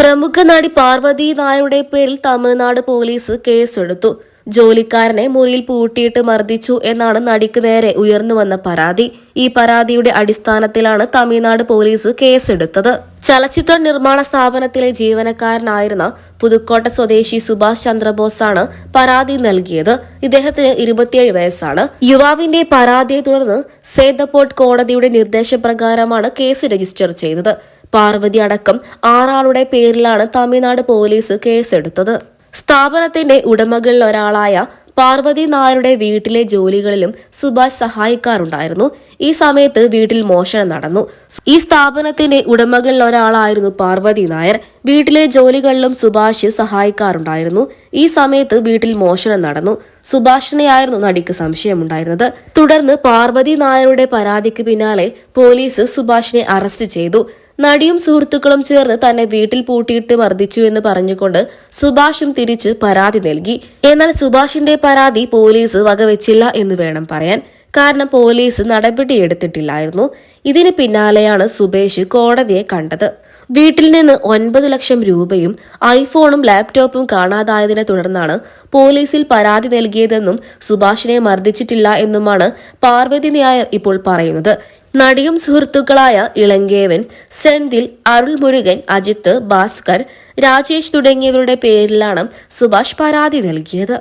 പ്രമുഖ നടി പാർവതി നായരുടെ പേരിൽ തമിഴ്നാട് പോലീസ് കേസെടുത്തു. ജോലിക്കാരനെ മുറിയിൽ പൂട്ടിയിട്ട് മർദ്ദിച്ചു എന്നാണ് നടിക്ക് നേരെ ഉയർന്നുവന്ന പരാതി. ഈ പരാതിയുടെ അടിസ്ഥാനത്തിലാണ് തമിഴ്നാട് പോലീസ് കേസെടുത്തത്. ചലച്ചിത്ര നിർമ്മാണ സ്ഥാപനത്തിലെ ജീവനക്കാരനായിരുന്ന പുതുക്കോട്ട സ്വദേശി സുഭാഷ് ചന്ദ്രബോസാണ് പരാതി നൽകിയത്. ഇദ്ദേഹത്തിന് ഇരുപത്തിയേഴ് വയസ്സാണ്. യുവാവിന്റെ പരാതിയെ തുടർന്ന് സേതപോർട്ട് കോടതിയുടെ നിർദ്ദേശപ്രകാരമാണ് കേസ് രജിസ്റ്റർ ചെയ്തത്. പാർവതി അടക്കം ആറാളുടെ പേരിലാണ് തമിഴ്നാട് പോലീസ് കേസെടുത്തത്. സ്ഥാപനത്തിന്റെ ഉടമകളിൽ ഒരാളായ പാർവതി നായരുടെ വീട്ടിലെ ജോലികളിലും സുഭാഷ് സഹായിക്കാറുണ്ടായിരുന്നു ഈ സമയത്ത് വീട്ടിൽ മോഷണം നടന്നു. ഈ സ്ഥാപനത്തിന്റെ ഉടമകളിൽ ഒരാളായിരുന്നു പാർവതി നായർ. വീട്ടിലെ ജോലികളിലും സുഭാഷ് സഹായിക്കാറുണ്ടായിരുന്നു ഈ സമയത്ത് വീട്ടിൽ മോഷണം നടന്നു. സുഭാഷിനെയായിരുന്നു നടിക്ക് സംശയമുണ്ടായിരുന്നത്. തുടർന്ന് പാർവതി നായരുടെ പരാതിക്ക് പിന്നാലെ പോലീസ് സുഭാഷിനെ അറസ്റ്റ് ചെയ്തു. നടിയും സുഹൃത്തുക്കളും ചേർന്ന് തന്നെ വീട്ടിൽ പൂട്ടിയിട്ട് മർദ്ദിച്ചു എന്ന് പറഞ്ഞുകൊണ്ട് സുഭാഷും തിരിച്ച് പരാതി നൽകി. എന്നാൽ സുഭാഷിന്റെ പരാതി പോലീസ് വകവെച്ചില്ല എന്ന് വേണം പറയാൻ. കാരണം പോലീസ് നടപടിയെടുത്തിട്ടില്ലായിരുന്നു ഇതിന് പിന്നാലെയാണ് സുബേഷ് കോടതിയെ കണ്ടത്. വീട്ടിൽ നിന്ന് ഒൻപത് ലക്ഷം രൂപയും ഐഫോണും ലാപ്ടോപ്പും കാണാതായതിനെ തുടർന്നാണ് പോലീസിൽ പരാതി നൽകിയതെന്നും സുഭാഷിനെ മർദ്ദിച്ചിട്ടില്ല എന്നുമാണ് പാർവതി നായർ ഇപ്പോൾ പറയുന്നത്. നടിയും സുഹൃത്തുക്കളായ ഇളങ്കേവൻ സെന്തിൽ അരുൾ മുരുകൻ അജിത്ത് ഭാസ്കർ രാജേഷ് തുടങ്ങിയവരുടെ പേരിലാണ് സുഭാഷ് പരാതി നൽകിയത്.